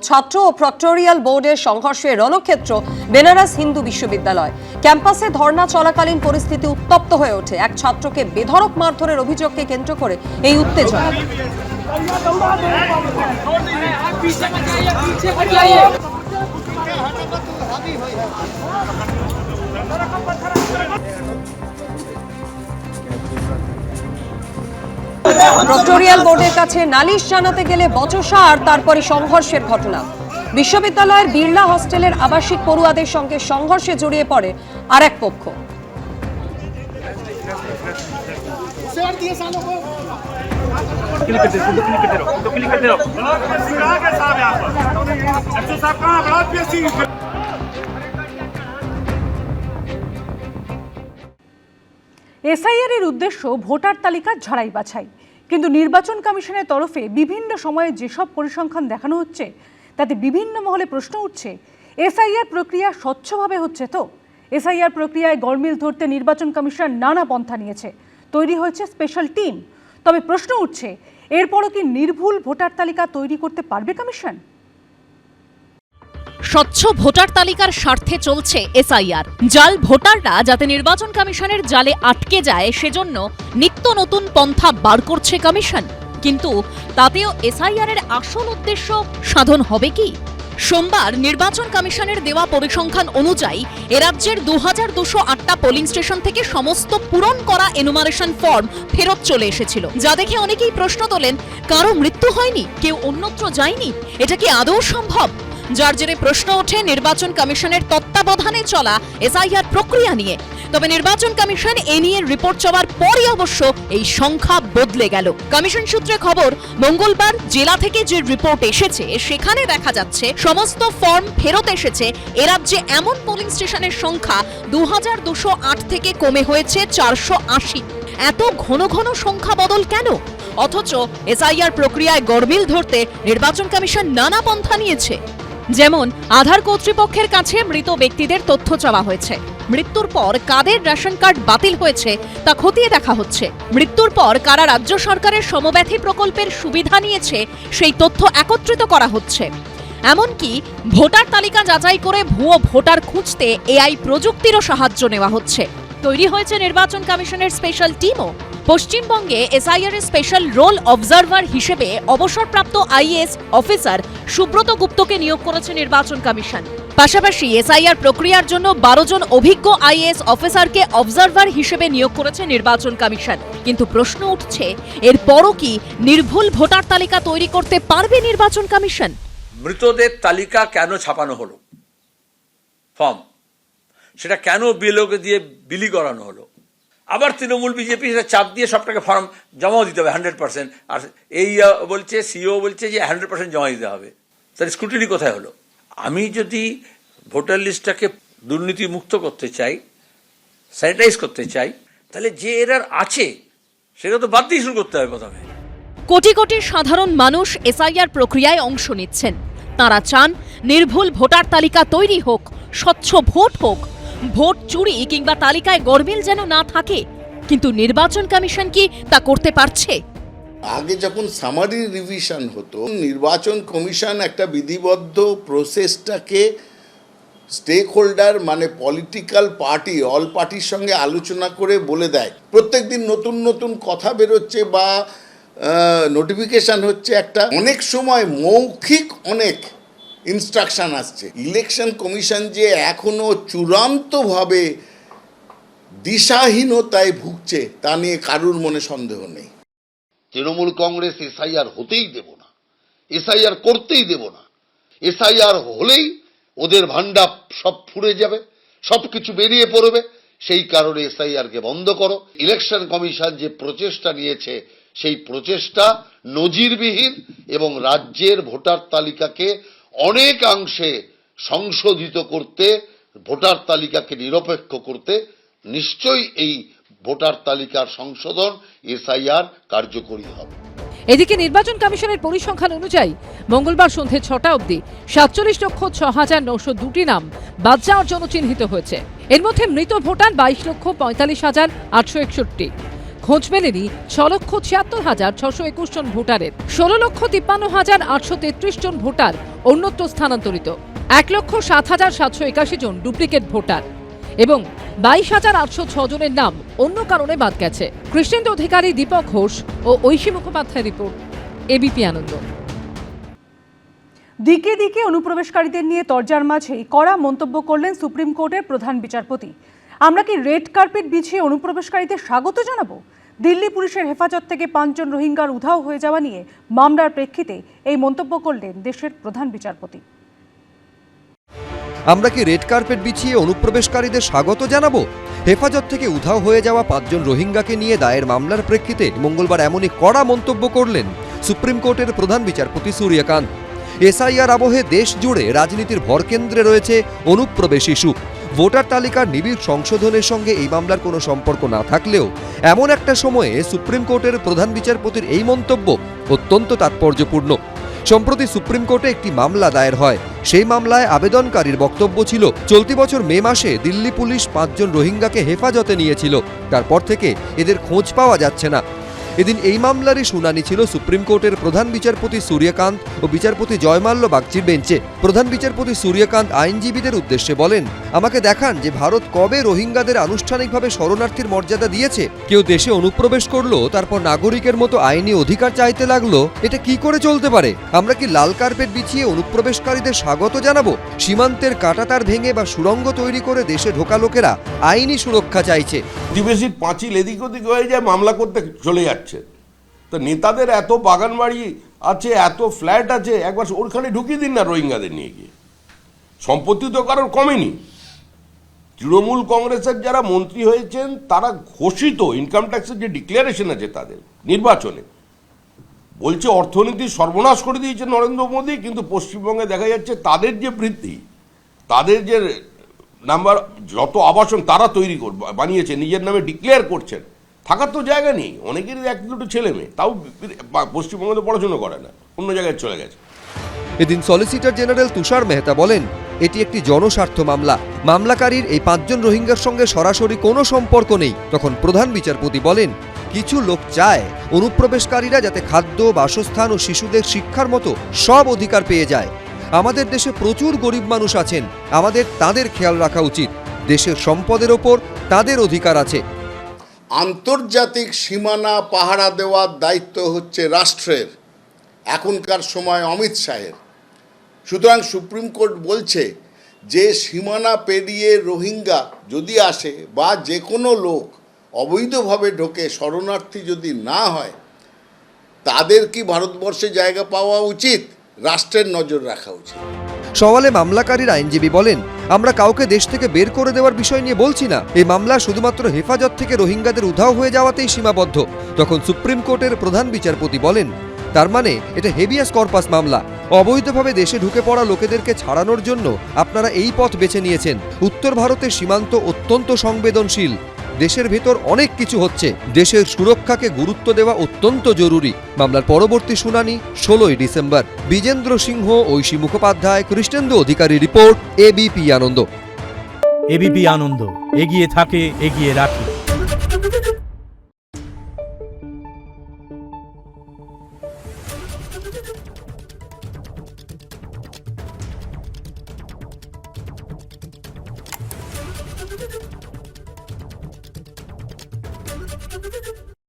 ছাত্র ও প্রক্টোরিয়াল বোর্ডের সংঘর্ষে রণক্ষেত্র বেনারস হিন্দু বিশ্ববিদ্যালয় ক্যাম্পাসে ধর্না চলাকালীন পরিস্থিতি উত্তপ্ত হয়ে ওঠে এক ছাত্রকে বেধরক মারধরের অভিযোগকে কেন্দ্র করে এই উত্তেজনা প্রক্টোরিয়াল বোর্ডের কাছে নালিশ জানাতে গেলে বচসা আর তারপরে সংঘর্ষের ঘটনা। বিশ্ববিদ্যালয়ের বিড়লা হস্টেলের আবাসিক পড়ুয়াদের সঙ্গে সংঘর্ষে জড়িয়ে পড়ে আর এক পক্ষ। এসআইআর এর উদ্দেশ্য ভোটার তালিকা ঝড়াই বাছাই কিন্তু নির্বাচন কমিশনের তরফে বিভিন্ন সময়ে যেসব পরিসংখ্যান দেখানো হচ্ছে, তাতে বিভিন্ন মহলে প্রশ্ন উঠছে, এসআইআর প্রক্রিয়া স্বচ্ছভাবে হচ্ছে তো? এসআইআর প্রক্রিয়ায় গরমিল ধরতে নির্বাচন কমিশন নানা পন্থা নিয়েছে, তৈরি হয়েছে স্পেশাল টিম। তবে প্রশ্ন উঠছে, এরপরও কি নির্ভুল ভোটার তালিকা তৈরি করতে পারবে কমিশন? স্বচ্ছ ভোটার তালিকার স্বার্থে চলছে এসআইআর। জাল ভোটাররা যাতে নির্বাচন কমিশনের জালে আটকে যায়, সেজন্য নিত্য নতুন পন্থা বার করছে কমিশন। কিন্তু তাতেও এসআইআর এর আসল উদ্দেশ্য সাধন হবে কি? সোমবার নির্বাচন কমিশনের দেওয়া পরিসংখ্যান অনুযায়ী এরাজ্যের দু হাজার দুশো আটটা পোলিং স্টেশন থেকে সমস্ত পূরণ করা এনুমারেশন ফর্ম ফেরত চলে এসেছিল। যা দেখে অনেকেই প্রশ্ন তোলেন, কারও মৃত্যু হয়নি? কেউ অন্যত্র যায়নি? এটা কি আদৌ সম্ভব? যার জেরে প্রশ্ন ওঠে নির্বাচন কমিশনের তত্ত্বাবধানে চলা এসআইআর প্রক্রিয়া নিয়ে। তবে নির্বাচন কমিশন এ নিয়ে রিপোর্ট চাওয়ার পরই অবশ্য এই সংখ্যা বদলে গেল। কমিশন সূত্রে খবর, মঙ্গলবার জেলা থেকে যে রিপোর্ট এসেছে, সেখানে দেখা যাচ্ছে সমস্ত ফর্ম ফেরত এসেছে। এ রাজ্যে এমন পোলিং স্টেশনের সংখ্যা দু থেকে কমে হয়েছে চারশো আশি। এত ঘন ঘন সংখ্যা বদল কেন? অথচ এসআইআর প্রক্রিয়ায় গরমিল ধরতে নির্বাচন কমিশন নানা পন্থা নিয়েছে। যেমন, আধার কর্তৃপক্ষের কাছে মৃত ব্যক্তিদের তথ্য চাওয়া হয়েছে। মৃত্যুর পর কাদের রেশন কার্ড বাতিল হয়েছে তা খতিয়ে দেখা হচ্ছে। মৃত্যুর পর কারা রাজ্য সরকারের সমব্যথী প্রকল্পের সুবিধা নিয়েছে সেই তথ্য একত্রিত করা হচ্ছে। এমনকি ভোটার তালিকা যাচাই করে ভুয়ো ভোটার খুঁজতে এআই প্রযুক্তিরও সাহায্য নেওয়া হচ্ছে। তৈরি হয়েছে নির্বাচন কমিশনের স্পেশাল টিমও। পশ্চিমবঙ্গে এসআইআর স্পেশাল রোল অবজারভার হিসেবে অবসরপ্রাপ্ত আইএএস অফিসার সুব্রত গুপ্তকে নিয়োগ করেছে নির্বাচন কমিশন। পাশাপাশি এসআইআর প্রক্রিয়ার জন্য বারো জন অভিজ্ঞ আইএএস অফিসারকে অবজারভার হিসেবে নিয়োগ করেছে নির্বাচন কমিশন। কিন্তু প্রশ্ন উঠছে, এরপরও কি নির্ভুল ভোটার তালিকা তৈরি করতে পারবে নির্বাচন কমিশন? মৃতদের তালিকা কেন ছাপানো হলো? ফর্ম। সেটা কেন বিএলওকে দিয়ে বিলি করানো হলো? আবার তৃণমূল বিজেপি সেটা চাপ দিয়ে সবটাকে ফর্ম জমাও দিতে হবে হান্ড্রেড পার্সেন্ট আর এই বলছে, সিও বলছে যে হান্ড্রেড পার্সেন্ট জমা দিতে হবে। তাহলে স্ক্রুটিনি কোথায় হলো? আমি যদি ভোটার লিস্টটাকে দুর্নীতি মুক্ত করতে চাই স্যানিটাইজ করতে চাই, তাহলে যে এরার আছে, সেটা তো বাদ দিয়ে শুরু করতে হবে প্রথমে। কোটি কোটি সাধারণ মানুষ এসআইআর প্রক্রিয়ায় অংশ নিচ্ছেন। তারা চান নির্ভুল ভোটার তালিকা তৈরি হোক, স্বচ্ছ ভোট হোক ভোট, চুরি কিংবা তালিকায় গরমিল যেন না থাকে, কিন্তু নির্বাচন কমিশন কি তা করতে পারছে? আগে যখন সামারি রিভিশন হতো, নির্বাচন কমিশন একটা বিধিবদ্ধ প্রসেসটাকে স্টেক হোল্ডার মানে পলিটিক্যাল পার্টি অল পার্টির সঙ্গে আলোচনা করে বলে দেয়। প্রত্যেক দিন নতুন নতুন কথা বেরোচ্ছে বা নোটিফিকেশন হচ্ছে একটা। অনেক সময় মৌখিক অনেক ইনস্ট্রাকশন আসছে। ইলেকশন কমিশন যে এখনও চূড়ান্তভাবে দিশাহীনতায় ভুগছে, তা নিয়ে কারুর মনে সন্দেহ নেই। তৃণমূল কংগ্রেস এসআইআর হতেই দেব না। এসআইআর করতেই দেব না। এসআইআর হলেই ওদের ভান্ডা সব ফুরে যাবে, সব কিছু বেরিয়ে পড়বে। সেই কারণে এসআইআর কে বন্ধ করো। ইলেকশন কমিশন যে প্রচেষ্টা নিয়েছে, সেই প্রচেষ্টা নজিরবিহীন এবং রাজ্যের ভোটার তালিকাকে অনেকাংশে সংশোধিত করতে, ভোটার তালিকাকে নিরপেক্ষ করতে নিশ্চয়ই এই ভোটার তালিকার সংশোধন এসআইআর কার্যকরী হবে। এদিকে নির্বাচন কমিশনের পরিসংখ্যান অনুযায়ী মঙ্গলবার সন্ধে ছটা অবধি সাতচল্লিশ লক্ষ ছ হাজার নশো দুটি নাম বাদ যাওয়ার জন্য চিহ্নিত হয়েছে। এর মধ্যে মৃত ভোটার বাইশ লক্ষ পঁয়তাল্লিশ হাজার আটশো একষট্টি। খোঁজ মেলেনি ছ লক্ষ ছিয়াত্তর হাজার ছশো একুশ জন ভোটারের। ষোলো লক্ষ তিপ্পান্ন হাজার আটশো তেত্রিশ জন ভোটার অন্যত্র স্থানান্তরিত। এক লক্ষ সাত হাজার সাতশো একাশি জন ডুপ্লিকেট ভোটার এবং বাইশ হাজার আটশো জনের নাম অন্য কারণে বাদ গেছে। কৃষ্ণেন্দু অধিকারী দীপক ঘোষ ও ঐশী মুখোপাধ্যায় রিপোর্ট, এবিপি আনন্দ। দিকে দিকে অনুপ্রবেশকারীদের নিয়ে তরজার মাঝেই কড়া মন্তব্য করলেন সুপ্রিম কোর্টের প্রধান বিচারপতি। আমরা কি রেড কার্পেট বিছিয়ে অনুপ্রবেশকারীদের স্বাগত জানাব? দিল্লি পুলিশের হেফাজত থেকে পাঁচজন রোহিঙ্গার উধাও হয়ে যাওয়া নিয়ে মামলার প্রেক্ষিতে এই মন্তব্য করলেন দেশের প্রধান বিচারপতি। আমরা কি রেড কার্পেট বিছিয়ে অনুপ্রবেশকারীদের স্বাগত জানাব? হেফাজত থেকে উধাও হয়ে যাওয়া পাঁচজন রোহিঙ্গাকে নিয়ে দায়ের মামলার প্রেক্ষিতে মঙ্গলবার এমনই কড়া মন্তব্য করলেন সুপ্রিম কোর্টের প্রধান বিচারপতি সূর্যকান্ত। এসআইআর আবহে দেশ জুড়ে রাজনীতির ভরকেন্দ্রে রয়েছে অনুপ্রবেশ ইস্যু। ভোটার তালিকার নিবিড় সংশোধনের সঙ্গে এই মামলার কোনো সম্পর্ক না থাকলেও এমন একটা সময়ে সুপ্রিম কোর্টের প্রধান বিচারপতির এই মন্তব্য অত্যন্ত তাৎপর্যপূর্ণ। সম্প্রতি সুপ্রিম কোর্টে একটি মামলা দায়ের হয়। সেই মামলায় আবেদনকারীর বক্তব্য ছিল, চলতি বছর মে মাসে দিল্লি পুলিশ পাঁচজন রোহিঙ্গাকে হেফাজতে নিয়েছিল। তারপর থেকে এদের খোঁজ পাওয়া যাচ্ছে না। এদিন এই মামলারই শুনানি ছিল সুপ্রিম কোর্টের প্রধান বিচারপতি সূর্যকান্ত ও বিচারপতি জয়মাল্য বাগচির বেঞ্চে। প্রধান বিচারপতি সূর্যকান্ত আইনজীবীদের উদ্দেশ্যে বলেন, আমাকে দেখান যে ভারত কবে রোহিঙ্গাদের আনুষ্ঠানিকভাবে শরণার্থীর মর্যাদা দিয়েছে। কেউ দেশে অনুপ্রবেশ করল, তারপর নাগরিকের মতো আইনি অধিকার চাইতে লাগল, এটা কি করে চলতে পারে? আমরা কি লাল কার্পেট বিছিয়ে অনুপ্রবেশকারীদের স্বাগত জানাব? সীমান্তের কাটাতার ভেঙে বা সুড়ঙ্গ তৈরি করে দেশে ঢোকা লোকেরা আইনি সুরক্ষা চাইছে। পাঁচিল এদিক ওদিক হয়ে যায়, মামলা করতে চলে যাচ্ছে। তো নেতাদের এত বাগান বাড়ি আছে, এত ফ্ল্যাট আছে, একবার ওরখানে ঢুকিয়ে দিন না রোহিঙ্গাদের নিয়ে গিয়ে। সম্পত্তি তো কারোর কমেনি। তৃণমূল কংগ্রেসের যারা মন্ত্রী হয়েছেন, তারা ঘোষিত ইনকাম ট্যাক্সের যে ডিক্লারেশন আছে তাদের, নির্বাচনে। বলছে অর্থনীতি সর্বনাশ করে দিয়েছে নরেন্দ্র মোদী, কিন্তু পশ্চিমবঙ্গে দেখা যাচ্ছে তাদের যে বৃদ্ধি, তাদের যে নাম্বার যত আবাসন তারা তৈরি কর বানিয়েছে, নিজের নামে ডিক্লেয়ার করছেন থাকার তো জায়গা নেই। অনেকেরই এক দুটো ছেলে মেয়ে। তাও পশ্চিমবঙ্গে পড়াশুনো করে না। অন্য জায়গায় চলে গেছে। এদিন সলিসিটর জেনারেল তুষার মেহতা বলেন, এটি একটি জনস্বার্থ মামলা। মামলাকারীর এই পাঁচজন রোহিঙ্গার সঙ্গে সরাসরি কোনো সম্পর্ক নেই। তখন প্রধান বিচারপতি বলেন, কিছু লোক চায় অনুপ্রবেশকারীরা যাতে খাদ্য, বাসস্থান ও শিশুদের শিক্ষার মতো সব অধিকার পেয়ে যায়। আমাদের দেশে প্রচুর গরিব মানুষ আছেন। আমাদের তাদের খেয়াল রাখা উচিত। দেশের সম্পদের ওপর তাদের অধিকার আছে। আন্তর্জাতিক সীমানা পাহারা দেওয়ার দায়িত্ব হচ্ছে রাষ্ট্রের, এখনকার সময় অমিত শাহের। সুতরাং সুপ্রিম কোর্ট বলছে যে সীমানা পেরিয়ে রোহিঙ্গা যদি আসে বা যে কোনো লোক অবৈধভাবে ঢোকে, শরণার্থী যদি না হয়, তাদের কি ভারতবর্ষে জায়গা পাওয়া উচিত? রাষ্ট্রের নজর রাখা উচিত। সওয়ালে মামলাকারীর আইনজীবী বলেন, আমরা কাউকে দেশ থেকে বের করে দেওয়ার বিষয় নিয়ে বলছি না। এই মামলা শুধুমাত্র হেফাজত থেকে রোহিঙ্গাদের উধাও হয়ে যাওয়াতেই সীমাবদ্ধ। তখন সুপ্রিম কোর্টের প্রধান বিচারপতি বলেন, তার মানে এটা হেভিয়াস কর্পাস মামলা। অবৈধভাবে দেশে ঢুকে পড়া লোকেদেরকে ছাড়ানোর জন্য আপনারা এই পথ বেছে নিয়েছেন। উত্তর ভারতের সীমান্ত অত্যন্ত সংবেদনশীল। দেশের ভেতর অনেক কিছু হচ্ছে। দেশের সুরক্ষাকে গুরুত্ব দেওয়া অত্যন্ত জরুরি। মামলার পরবর্তী শুনানি ষোলোই December. Bijendra Singh, Aishi Mukhopadhyay, Krishnendu Adhikari report ABP Ananda. ABP Ananda, এগিয়ে থাকে, এগিয়ে রাখে।